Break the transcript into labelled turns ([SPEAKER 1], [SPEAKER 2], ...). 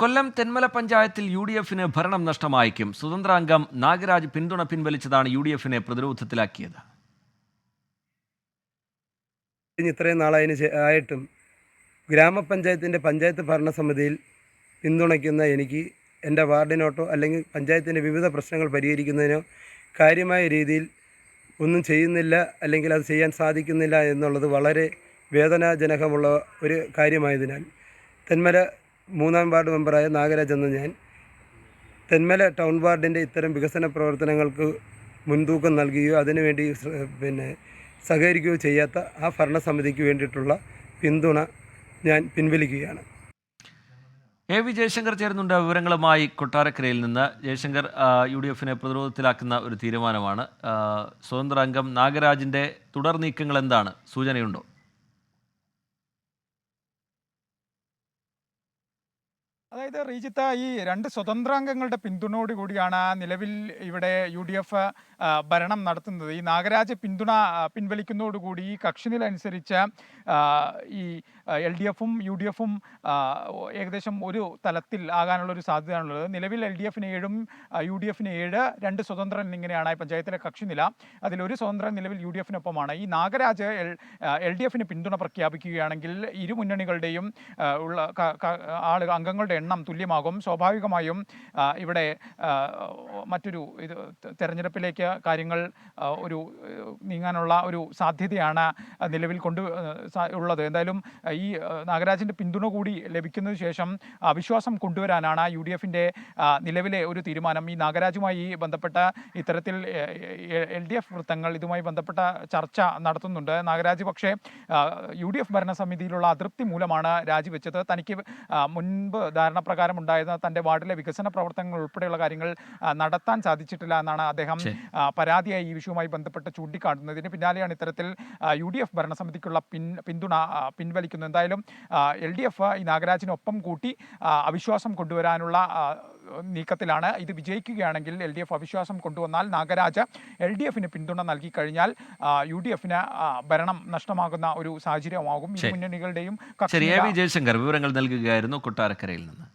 [SPEAKER 1] കൊല്ലം തെന്മല പഞ്ചായത്തിൽ U D എഫിന് ഭരണം നഷ്ടമായേക്കും സ്വതന്ത്ര അംഗം നാഗരാജ് പിന്തുണ പിൻവലിച്ചതാണ് യു ഡി എഫിനെ പ്രതിരോധത്തിലാക്കിയത്
[SPEAKER 2] ഇത്രയും നാളതിന് ശേ- ആയിട്ടും ഗ്രാമപഞ്ചായത്തിന്റെ പഞ്ചായത്ത് ഭരണസമിതിയിൽ പിന്തുണയ്ക്കുന്ന എനിക്ക് എന്റെ വാർഡിനോട്ടോ അല്ലെങ്കിൽ പഞ്ചായത്തിന്റെ വിവിധ പ്രശ്നങ്ങൾ പരിഹരിക്കുന്നതിനോ കാര്യമായ രീതിയിൽ ഒന്നും ചെയ്യുന്നില്ല അല്ലെങ്കിൽ അത് ചെയ്യാൻ സാധിക്കുന്നില്ല എന്നുള്ളത് വളരെ വേദനാജനകമുള്ള ഒരു കാര്യമായതിനാൽ തെന്മല മൂന്നാം വാർഡ് മെമ്പറായ നാഗരാജ് എന്ന ഞാൻ തെന്മല ടൗൺ വാർഡിന്റെ ഇത്തരം വികസന പ്രവർത്തനങ്ങൾക്ക് മുൻതൂക്കം നൽകുകയോ അതിനുവേണ്ടി പിന്നെ സഹകരിക്കുകയോ ചെയ്യാത്ത ആ ഭരണസമിതിക്ക് വേണ്ടിയിട്ടുള്ള പിന്തുണ ഞാൻ പിൻവലിക്കുകയാണ്.
[SPEAKER 1] എ വി ജയശങ്കർ ചേരുന്നുണ്ട്. വിവരങ്ങളുമായി കൊട്ടാരക്കരയിൽ നിന്ന്. ജയശങ്കർ യു ഡി എഫിനെ പ്രതിരോധത്തിലാക്കുന്ന ഒരു തീരുമാനമാണ്. സ്വതന്ത്ര അംഗം നാഗരാജിന്റെ തുടർ നീക്കങ്ങൾ എന്താണ്? സൂചനയുണ്ടോ?
[SPEAKER 3] അതായത് റീജിത്ത ഈ രണ്ട് സ്വതന്ത്രാംഗങ്ങളുടെ പിന്തുണയോട് കൂടിയാണ് നിലവിൽ ഇവിടെ യു ഡി എഫ് ഭരണം നടത്തുന്നത്. ഈ നാഗരാജ പിന്തുണ പിൻവലിക്കുന്നതോടുകൂടി ഈ കക്ഷിനില അനുസരിച്ച് ഈ എൽ ഡി എഫും യു ഡി എഫും ഏകദേശം ഒരു തലത്തിൽ ആകാനുള്ള ഒരു സാധ്യതയാണുള്ളത്. നിലവിൽ എൽ ഡി എഫിന് ഏഴും യു ഡി എഫിന് ഏഴ് രണ്ട് സ്വതന്ത്രൻ ഇങ്ങനെയാണ് പഞ്ചായത്തിലെ കക്ഷിനില. അതിലൊരു സ്വതന്ത്രൻ നിലവിൽ യു ഡി എഫിനൊപ്പമാണ്. ഈ നാഗരാജ് എൽ ഡി എഫിന് പിന്തുണ പ്രഖ്യാപിക്കുകയാണെങ്കിൽ ഇരു മുന്നണികളുടെയും ഉള്ള ആളുകൾ അംഗങ്ങളുടെ എണ്ണം തുല്യമാകും. സ്വാഭാവികമായും ഇവിടെ മറ്റൊരു ഇത് തെരഞ്ഞെടുപ്പിലേക്ക് കാര്യങ്ങൾ ഒരു നീങ്ങാനുള്ള ഒരു സാധ്യതയാണ് നിലവിൽ കൊണ്ട് ഉള്ളത്. എന്തായാലും ഈ നാഗരാജിന്റെ പിന്തുണ കൂടി ലഭിക്കുന്നതിന് ശേഷം വിശ്വാസം കൊണ്ടുവരാനാണ് യു ഡി എഫിന്റെ നിലവിലെ ഒരു തീരുമാനം. ഈ നാഗരാജുമായി ബന്ധപ്പെട്ട ഇത്തരത്തിൽ എൽ ഡി എഫ് വൃത്തങ്ങൾ ഇതുമായി ബന്ധപ്പെട്ട ചർച്ച നടത്തുന്നുണ്ട്. നാഗരാജ് പക്ഷേ യു ഡി എഫ് ഭരണസമിതിയിലുള്ള അതൃപ്തി മൂലമാണ് രാജിവെച്ചത്. തനിക്ക് മുൻപ് മുൻപ് ധാരണപ്രകാരം ഉണ്ടായിരുന്ന തന്റെ വാർഡിലെ വികസന പ്രവർത്തനങ്ങൾ ഉൾപ്പെടെയുള്ള കാര്യങ്ങൾ നടത്താൻ സാധിച്ചിട്ടില്ല എന്നാണ് അദ്ദേഹം. പരാതിയായി ഈ വിഷയവുമായി ബന്ധപ്പെട്ട് ചൂണ്ടിക്കാട്ടുന്നത് ഇതിന് പിന്നാലെയാണ് ഇത്തരത്തിൽ യു ഡി എഫ് ഭരണസമിതിക്കുള്ള പിൻ പിന്തുണ പിൻവലിക്കുന്നത് എന്തായാലും എൽ ഡി എഫ് ഈ നാഗരാജിനൊപ്പം കൂട്ടി അവിശ്വാസം കൊണ്ടുവരാനുള്ള നീക്കത്തിലാണ്. ഇത് വിജയിക്കുകയാണെങ്കിൽ എൽ ഡി എഫ് അവിശ്വാസം കൊണ്ടുവന്നാൽ നാഗരാജ് എൽ ഡി എഫിന് പിന്തുണ നൽകി കഴിഞ്ഞാൽ യു ഡി എഫിന് ഭരണം നഷ്ടമാകുന്ന ഒരു സാഹചര്യമാകും. ഈ. മുന്നണികളുടെയും
[SPEAKER 1] ശരിയായ വിജയശങ്കർ വിവരങ്ങൾ നൽകുകയായിരുന്നു കൊട്ടാരക്കരയിൽ നിന്ന്.